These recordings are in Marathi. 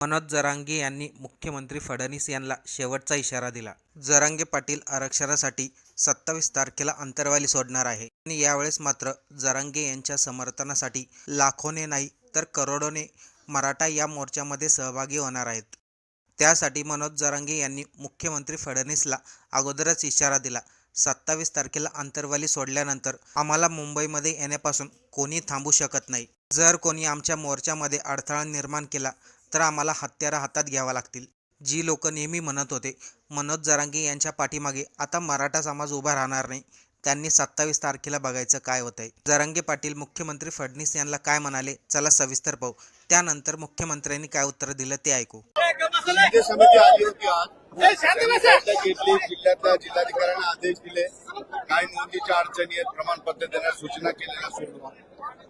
मनोज जरांगे यांनी मुख्यमंत्री फडणवीस यांना शेवटचा इशारा दिला. जरांगे पाटील आरक्षणासाठी सत्तावीस तारखेला अंतरवाली सोडणार आहे. आणि यावेळेस मात्र जरांगे यांच्या समर्थनासाठी लाखोने नाही तर करोडोने मराठा या मोर्चामध्ये सहभागी होणार आहेत. त्यासाठी मनोज जरांगे यांनी मुख्यमंत्री फडणवीसला अगोदरच इशारा दिला. सत्तावीस तारखेला अंतरवाली सोडल्यानंतर आम्हाला मुंबईमध्ये येण्यापासून कोणी थांबू शकत नाही. जर कोणी आमच्या मोर्चामध्ये अडथळा निर्माण केला तर आम्हाला हत्यारं हातात घ्यावा लागतील. जी लोक नेहमी म्हणत होते मनोज जरांगे यांच्या पाठीमागे आता मराठा समाज उभा राहणार नाही. त्यांनी सत्तावीस तारखेला बघायचं काय होतंय. जरांगे पाटील मुख्यमंत्री फडणवीस यांना काय म्हणाले? चला सविस्तर पाहू. त्यानंतर मुख्यमंत्र्यांनी काय उत्तर दिलं ते ऐकू. जिल्ह्यातल्या जिल्हाधिकाऱ्यांना आदेश दिले. काही नोंदीच्या अडचणी आहेत प्रमाणपत्र देण्यास सूचना केलेल्या सोडवा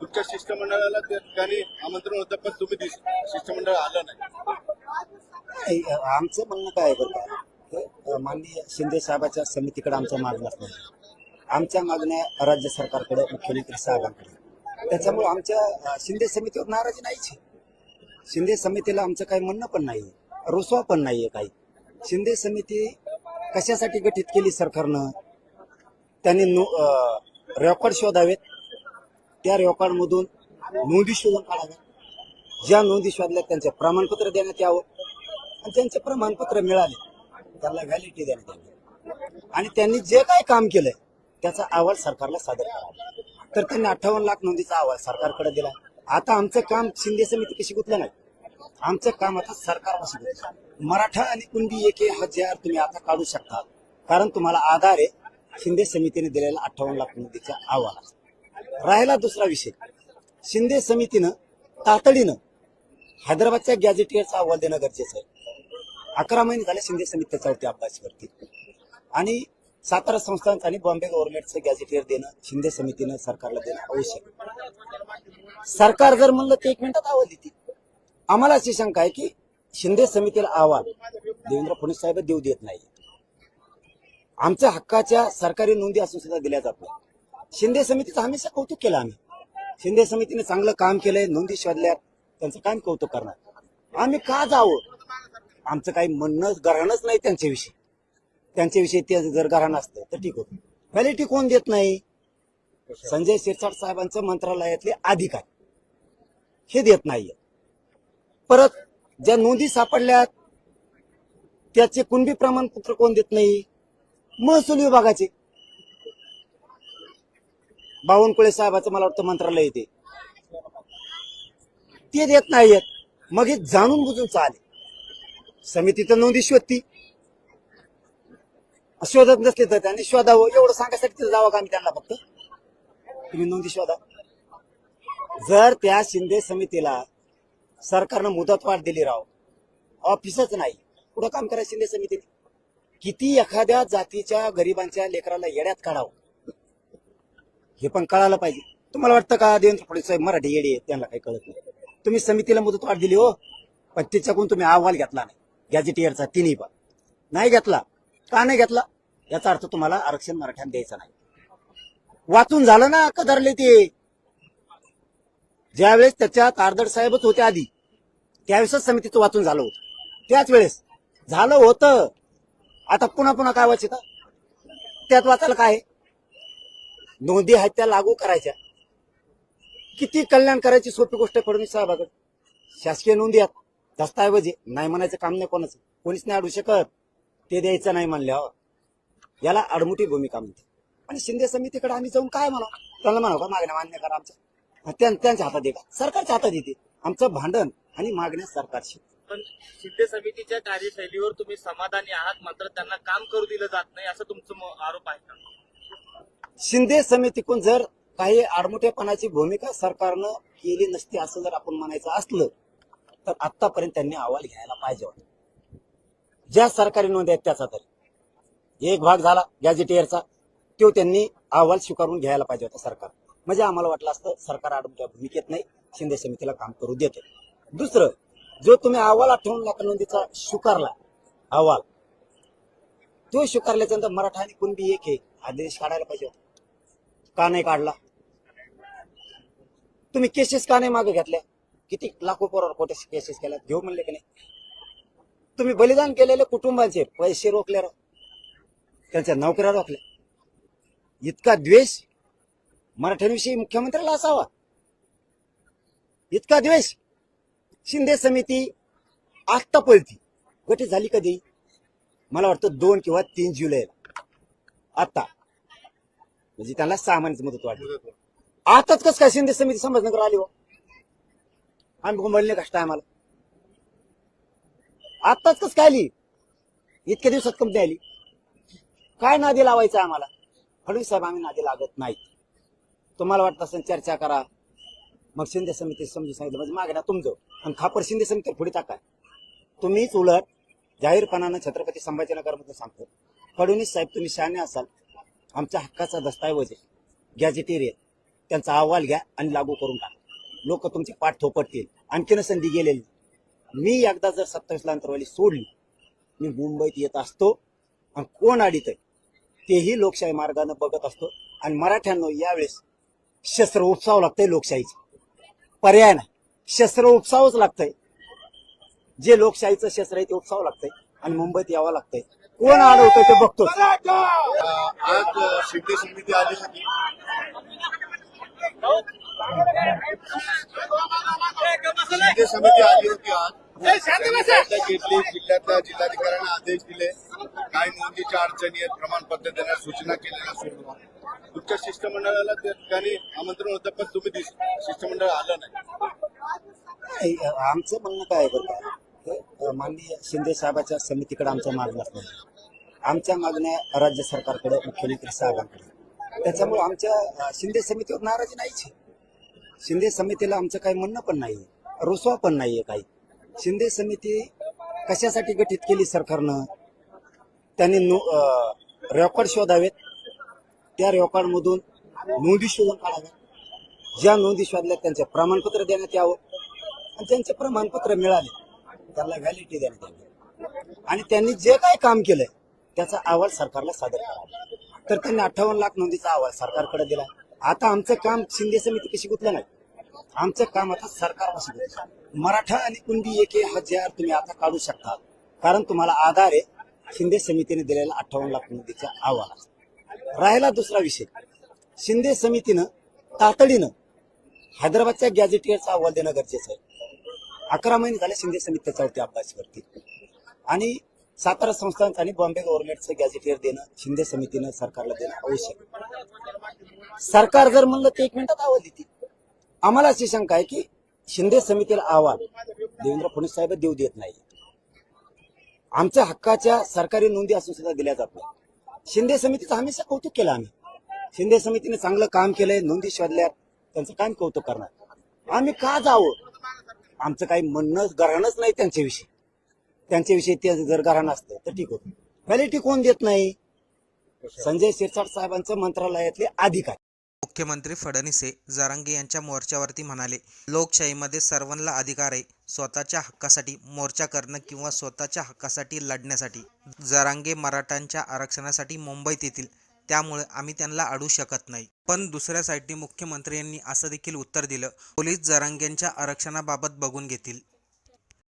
तुमच्या शिष्टमंडळाला त्या ठिकाणी आमंत्रण होतं पण तुम्ही शिष्टमंडळ आलं नाही. आमचं म्हणणं काय आहे बरं का? माननीय शिंदे साहेबाच्या समितीकडे आमच्या मागण्याच नाही आमच्या मागण्या राज्य सरकारकडे मुख्यमंत्री साहेबांकडे. त्याच्यामुळे आमच्या शिंदे समितीवर नाराजी नाहीच शिंदे समितीला आमचं काही म्हणणं पण नाही रुसवा पण नाहीये काही. शिंदे समिती कशासाठी गठीत केली सरकारनं? त्यांनी रेकॉर्ड शोधावेत. त्या रेकॉर्डमधून नोंदी शोधून काढाव्या. ज्या नोंदी शोधल्या त्यांचे प्रमाणपत्र देण्यात यावं आणि त्यांचे प्रमाणपत्र मिळाले त्यांना व्हॅलिडिटी देण्यात यावी. आणि त्यांनी जे काय काम केलंय त्याचा अहवाल सरकारला सादर करावा. तर त्यांनी अठ्ठावन्न लाख नोंदीचा अहवाल सरकारकडे दिला. आता आमचं काम शिंदे समिती कशी गुतलं नाही? आमचं काम आता सरकारपाशी मराठा आणि कुणबी एक एक हजार तुम्ही आता काढू शकता. कारण तुम्हाला आधार आहे शिंदे समितीने दिलेला अठ्ठावन्न लाख नोंदीचा अहवाल. राहिला दुसरा विषय. शिंदे समितीनं तातडीनं हैदराबादच्या गॅझेटियरचा अहवाल देणं गरजेचं आहे. अकरा महिने झाले शिंदे समिती त्याच्यावरती अभ्यास करते आणि सातारा संस्थांचं आणि बॉम्बे गव्हर्नमेंटचं गॅझेटियर देणं शिंदे समितीनं सरकारला देणं आवश्यक सरकार जर म्हणलं ते एक मिनिटात अहवाल देते आम्हाला अशी शंका आहे की शिंदे समितीला अहवाल देवेंद्र फडणवीस साहेब देऊ देत नाही आमच्या हक्काच्या सरकारी नोंदी असून सुद्धा दिल्या जात नाही शिंदे समितीचं हमेशा कौतुक केलं आम्ही. शिंदे समितीने चांगलं काम केलंय नोंदी शोधल्यात त्यांचं काय कौतुक करणार. आम्ही का जावं? आमचं काही म्हणणं गरहणच नाही त्यांच्याविषयी. त्यांच्याविषयी ते जर गरहण असतं तर ठीक होतं. व्हॅलिटी कोण देत नाही? संजय शिरसाट साहेबांचं मंत्रालयातले अधिकार. हे देत नाहीये. परत ज्या नोंदी सापडल्यात त्याचे कुणबी प्रमाणपत्र कोण देत नाही? महसूल विभागाचे. बावनकुळे साहेबाचं मला वाटतं मंत्रालय येते. ते देत नाहीयेत. मग हे जाणून बुजून चाले समिती तर नोंदी शोधती. शोधत नसले तर त्यांनी शोधावं. एवढं सांगायसाठी तिथं जावं का आम्ही त्यांना फक्त? तुम्ही नोंदी शोधा. जर त्या शिंदे समितीला सरकारनं मुदतवाढ दिली राव ऑफिसच नाही. पुढं काम करा शिंदे समितीने? किती एखाद्या जातीच्या गरिबांच्या लेकराला येड्यात काढावं? हे पण कळायला पाहिजे. तुम्हाला वाटतं का देवेंद्र फडणवीस साहेब मराठी येडी आहेत? त्यांना काही कळत नाही. तुम्ही समितीला मुदतवाढ दिली हो पण त्याच्याकडून तुम्ही अहवाल घेतला नाही. गॅजेटियरचा तिन्ही पण. नाही घेतला. का नाही घेतला? याचा अर्थ तुम्हाला आरक्षण मराठ्यांना द्यायचा नाही. वाचून झालं ना कदरले ते. ज्यावेळेस त्याच्यात आर्दड साहेबच होते आधी त्यावेळेसच समितीचं वाचून झालं होतं. त्याच वेळेस झालं होतं. आता पुन्हा पुन्हा काय वाचित? त्यात वाचायला काय आहे? नोंदी आहेत त्या लागू करायच्या. किती कल्याण करायची सोपी गोष्ट फडणवीस साहेबाकडे? शासकीय नोंदी आहेत. दस्ताऐवजी नाही म्हणायचं काम नाही कोणाचं. कोणीच नाही अडू शकत. ते द्यायचं नाही म्हणल्यावर. याला अडमुठी भूमिका म्हणते आणि शिंदे समितीकडे आम्ही जाऊन काय म्हणा त्यांना म्हणा का मागण्या मान्य करा आमच्या. त्यांच्या हातात आहे का सरकारच्या हातात येते आमचं भांडण आणि मागण्या सरकारशी. पण शिंदे समितीच्या कार्यशैलीवर तुम्ही समाधानी आहात मात्र त्यांना काम करू दिलं जात नाही असं तुमचं आरोप आहे का? शिंदे समितीकडून जर काही आडमुठेपणाची भूमिका सरकारनं केली नसती असं जर आपण म्हणायचं असलं तर आतापर्यंत त्यांनी अहवाल घ्यायला पाहिजे होता. ज्या सरकारी नोंदी आहेत त्याचा तरी. एक भाग झाला गॅजेटियरचा तो त्यांनी अहवाल स्वीकारून घ्यायला पाहिजे होता सरकार. म्हणजे आम्हाला वाटलं असतं सरकार आडमुठ्या भूमिकेत नाही शिंदे समितीला काम करू देते. दुसरं जो तुम्ही अहवाल आठवून लाख नोंदीचा स्वीकारला अहवाल तो स्वीकारल्याच्यानंतर मराठा आणि कुणबी एक आहे आदेश काढायला पाहिजे होता. का नाही काढला. तुम्ही केसेस का नाही मागे घेतल्या. किती लाखो पोरावर खोटे केसेस केल्यात. घेऊ म्हणले की नाही? तुम्ही बलिदान केलेले कुटुंबांचे पैसे रोखले त्यांच्या नोकऱ्या रोखल्या. इतका द्वेष मराठ्यांविषयी मुख्यमंत्र्याला असावा. इतका द्वेष. शिंदे समिती आत्ता पळती गटी झाली कधी? मला वाटतं दोन किंवा तीन जुलै आता. म्हणजे त्यांना सहा महिन्याची मुदत वाटली. आताच कस काय शिंदे समिती संभाजीनगर आली हो? आम्ही घुमळले कष्ट आम्हाला. आताच कस काय आली? इतक्या दिवसात कंपनी आली. काय नादी लावायचं आम्हाला? फडणवीस साहेब आम्ही नादी लागत नाही तुम्हाला वाटत असेल चर्चा करा. मग शिंदे समिती समजून सांगितलं म्हणजे मागे ना तुमचं. आणि खापर शिंदे समिती पुढे टाका. तुम्हीच उलट जाहीरपणानं छत्रपती संभाजीनगरमध्ये सांगतो. फडणवीस साहेब तुम्ही शहाणे असाल. आमच्या हक्काचा दस्तऐवज आहे. गॅजेटेरियन त्यांचा अहवाल घ्या आणि लागू करून टाका. लोक तुमचे पाठ थोपटतील. आणखीन संधी गेलेली. मी एकदा जर सत्तावीसला अंतरवाली सोडली मी मुंबईत येत असतो आणि कोण अडीत तेही लोकशाही मार्गाने बघत असतो. आणि मराठ्यांना यावेळेस शस्त्र उपसावं लागतंय लोकशाहीचं. पर्याय नाही. शस्त्र उपसावंच लागतंय. जे लोकशाहीचं शस्त्र आहे ते उपसावं लागतंय. आणि मुंबईत यावं लागतंय. कोण अडवतोय ते बघतो आज शिंदे समिती आली होती. शिंदे समिती आली होती आज. घेतली जिल्ह्यातल्या जिल्हाधिकाऱ्यांना आदेश दिले. काय नोंदीच्या अडचणी आहेत प्रमाणपत्र देण्यास सूचना केलेल्या सोडवा तुमच्या शिष्टमंडळाला त्या ठिकाणी आमंत्रण होतं पण तुम्ही शिष्टमंडळ आलं नाही. आमचं म्हणणं काय बरं माननीय शिंदे साहेबाच्या समितीकडे आमचं मागणं नाही आमच्या मागण्या राज्य सरकारकडे मुख्यमंत्री साहेबांकडे. त्याच्यामुळे आमच्या शिंदे समितीवर नाराजी नाहीच शिंदे समितीला आमचं काही म्हणणं पण नाही रुसवा पण नाहीये काही. शिंदे समिती कशासाठी गठीत केली सरकारनं? त्यांनी रेकॉर्ड शोधावेत. त्या रेकॉर्डमधून नोंदी शोधून काढाव्यात. ज्या नोंदी शोधल्या त्यांचे प्रमाणपत्र देण्यात यावं. आणि त्यांचे प्रमाणपत्र मिळाले त्यांना व्हॅलिडिटी द्यायला यावी आणि त्यांनी जे काय काम केलंय त्याचा अहवाल सरकारला सादर करावा. तर त्यांनी अठ्ठावन्न लाख नोंदीचा अहवाल सरकारकडे दिला. आता आमचं काम शिंदे समिती कशी गुतलं नाही? आमचं काम आता सरकार कशी गुतलं? मराठा आणि कुणबी एक एक हजार तुम्ही आता काढू शकता. कारण तुम्हाला आधार आहे शिंदे समितीने दिलेला अठ्ठावन्न लाख नोंदीचा अहवाल. राहिला दुसरा विषय. शिंदे समितीनं तातडीनं हैदराबादच्या गॅझेटियरचा अहवाल देणं गरजेचं आहे. अकरा महिने झाले शिंदे समिती होते अभ्यास करते आणि सातारा संस्थांचं आणि बॉम्बे गव्हर्नमेंटचं गॅझेटियर देणं शिंदे समितीनं सरकारला देणं आवश्यक सरकार जर म्हणलं ते एक मिनिटात अहवाल देते आम्हाला अशी शंका आहे की शिंदे समितीला अहवाल देवेंद्र फडणवीस साहेब देऊ देत नाही. आमच्या हक्काच्या सरकारी नोंदी असून सुद्धा दिल्या जात नाही. शिंदे समितीचं हमेशा कौतुक केलं आम्ही. शिंदे समितीने चांगलं काम केलंय नोंदी शोधल्या त्यांचं काय कौतुक करणार? आम्ही का जावं? आमचं काही म्हणणं गराणच नाही त्यांच्याविषयी. त्यांच्याविषयी ते जर गरहाण असतं तर ठीक होतं. व्हॅलिटी कोण देत नाही? संजय शिरसाट साहेबांचं मंत्रालयातले अधिकारी. मुख्यमंत्री फडणवीस हे जरांगे यांच्या मोर्चावरती म्हणाले लोकशाहीमध्ये सर्वांना अधिकार आहे स्वतःच्या हक्कासाठी मोर्चा करणं किंवा स्वतःच्या हक्कासाठी लढण्यासाठी. जरांगे मराठांच्या आरक्षणासाठी मुंबईत येतील त्यामुळे आम्ही त्यांना अडू शकत नाही. पण दुसऱ्या साईडने मुख्यमंत्री यांनी असं देखील उत्तर दिलं. पोलीस जरांगेंच्या आरक्षणाबाबत बघून घेतील.